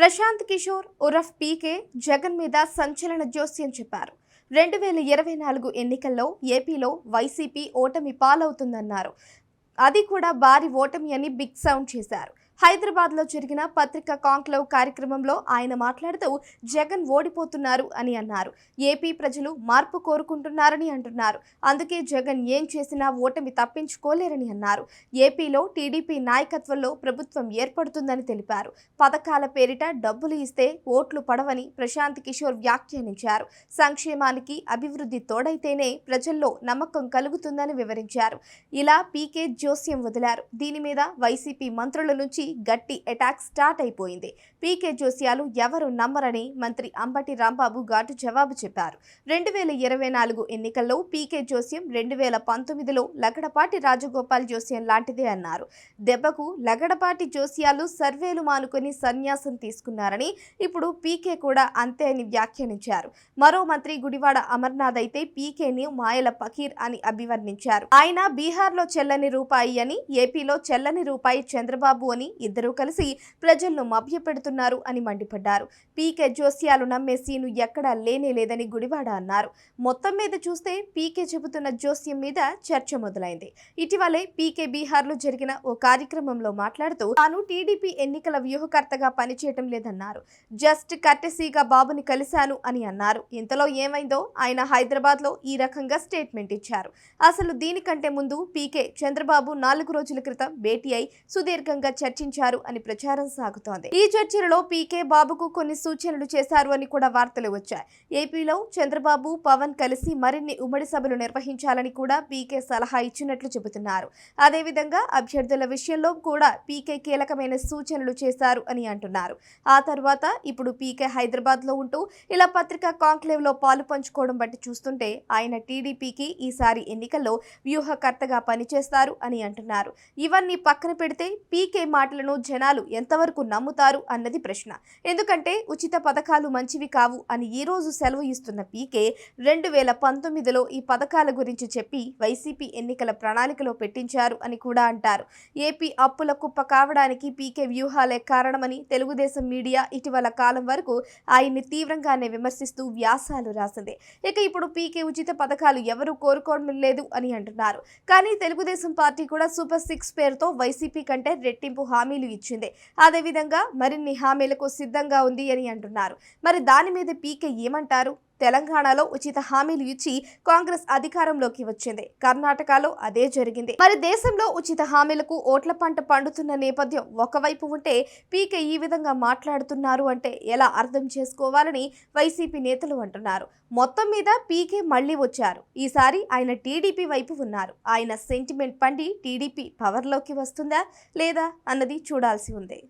ప్రశాంత్ కిషోర్ ఉరఫ్ పీకే జగన్ మీద సంచలన జోస్యం చెప్పారు. రెండు వేల ఇరవై నాలుగు ఎన్నికల్లో ఏపీలో వైసీపీ ఓటమి పాలవుతుందన్నారు. అది కూడా భారీ ఓటమి అని బిగ్ సౌండ్ చేశారు. హైదరాబాద్లో జరిగిన పత్రికా కాంక్లవ్ కార్యక్రమంలో ఆయన మాట్లాడుతూ జగన్ ఓడిపోతున్నారు అని అన్నారు. ఏపీ ప్రజలు మార్పు కోరుకుంటున్నారని అంటున్నారు. అందుకే జగన్ ఏం చేసినా ఓటమి తప్పించుకోలేరని అన్నారు. ఏపీలో టీడీపీ నాయకత్వంలో ప్రభుత్వం ఏర్పడుతుందని తెలిపారు. పథకాల పేరిట డబ్బులు ఇస్తే ఓట్లు పడవని ప్రశాంత్ కిషోర్ వ్యాఖ్యానించారు. సంక్షేమానికి అభివృద్ధి తోడైతేనే ప్రజల్లో నమ్మకం కలుగుతుందని వివరించారు. ఇలా పీకే జోస్యం వదిలారు. దీని మీద వైసీపీ మంత్రుల నుంచి గట్టి అటాక్ స్టార్ట్ అయిపోయింది. పీకే జోస్యాలు ఎవరు నమ్మరని మంత్రి అంబటి రాంబాబు ఘాటు జవాబు చెప్పారు. రెండు వేల ఇరవై నాలుగు ఎన్నికల్లో పీకే జోస్యం రెండు వేల పంతొమ్మిదిలో లగడపాటి రాజగోపాల్ జోస్యం లాంటిదే అన్నారు. దెబ్బకు లగడపాటి జోస్యాలు సర్వేలు మానుకొని సన్యాసం తీసుకున్నారని ఇప్పుడు పీకే కూడా అంతే అని వ్యాఖ్యానించారు. మరో మంత్రి గుడివాడ అమర్నాథ్ అయితే పీకేని మాయల పకీర్ అని అభివర్ణించారు. ఆయన బీహార్లో చెల్లని రూపాయి అని ఏపీలో చెల్లని రూపాయి చంద్రబాబు అని ఇద్దరూ కలిసి ప్రజలను మభ్యపెడుతున్నారు అని మండిపడ్డారు. పీకే జోస్యాలు నమ్మే సీను ఎక్కడా లేనే లేదని గుడివాడ అన్నారు. మొత్తం మీద చూస్తే పీకే చెబుతున్న జోస్యం మీద చర్చ మొదలైంది. ఇటీవలే పీకే బీహార్లో జరిగిన ఓ కార్యక్రమంలో మాట్లాడుతూ తాను టీడీపీ ఎన్నికల వ్యూహకర్తగా పనిచేయటం లేదన్నారు. జస్ట్ కట్టెసీగా బాబుని కలిశాను అని అన్నారు. ఇంతలో ఏమైందో ఆయన హైదరాబాద్లో ఈ రకంగా స్టేట్మెంట్ ఇచ్చారు. అసలు దీనికంటే ముందు పీకే చంద్రబాబు నాలుగు రోజుల క్రితం భేటీ అయి సుదీర్ఘంగా చర్చించారు. అని ప్రచారం సాగుతోంది. ఈ చర్చలలో పీకే బాబుకు కొన్ని సూచనలు చేశారు అని కూడా వార్తలు వచ్చాయి. ఏపీలో చంద్రబాబు పవన్ కలిసి మరిన్ని ఉమ్మడి సభలు నిర్వహించాలని కూడా పీకే సలహా ఇచ్చినట్లు చెబుతున్నారు. అదేవిధంగా అభ్యర్థుల విషయంలో కూడా పీకే కీలకమైన సూచనలు చేశారు అని అంటున్నారు. ఆ తర్వాత ఇప్పుడు పీకే హైదరాబాద్లో ఉంటూ ఇలా పత్రికా కాంక్లేవ్లో పాలు పంచుకోవడం బట్టి చూస్తుంటే ఆయన టీడీపీకి ఈసారి ఎన్నికల్లో వ్యూహకర్తగా పనిచేస్తారు అని అంటున్నారు. ఇవన్నీ పక్కన పెడితే పీకే మాటలు పథకాలను జనాలు ఎంతవరకు నమ్ముతారు అన్నది ప్రశ్న. ఎందుకంటే ఉచిత పథకాలు మంచివి కావు అని ఈ రోజు సెలవు ఇస్తున్న పీకే రెండు వేల పంతొమ్మిదిలో ఈ పథకాల గురించి చెప్పి వైసీపీ ఎన్నికల ప్రణాళికలో పెట్టించారు అని కూడా అంటారు. ఏపీ అప్పుల కుప్ప కావడానికి పీకే వ్యూహాలే కారణమని తెలుగుదేశం మీడియా ఇటీవల కాలం వరకు ఆయన్ని తీవ్రంగానే విమర్శిస్తూ వ్యాసాలు రాసింది. ఇక ఇప్పుడు పీకే ఉచిత పథకాలు ఎవరూ కోరుకోవడం లేదు అని అంటున్నారు. కానీ తెలుగుదేశం పార్టీ కూడా సూపర్ సిక్స్ పేరుతో వైసీపీ కంటే రెట్టింపు హామీలు ఇచ్చింది. అదేవిధంగా మరిన్ని హామీలకు సిద్ధంగా ఉంది అని అంటున్నారు. మరి దాని మీద పీకే ఏమంటారు? తెలంగాణలో ఉచిత హామీలు ఇచ్చి కాంగ్రెస్ అధికారంలోకి వచ్చింది. కర్ణాటకలో అదే జరిగింది. మరి దేశంలో ఉచిత హామీలకు ఓట్ల పంట పండుతున్న నేపథ్యం ఒకవైపు ఉంటే పీకే ఈ విధంగా మాట్లాడుతున్నారు అంటే ఎలా అర్థం చేసుకోవాలని వైసీపీ నేతలు అంటున్నారు. మొత్తం మీద పీకే మళ్ళీ వచ్చారు. ఈసారి ఆయన టీడీపీ వైపు ఉన్నారు. ఆయన సెంటిమెంట్ పండి టీడీపీ పవర్లోకి వస్తుందా లేదా అన్నది చూడాల్సి ఉంది.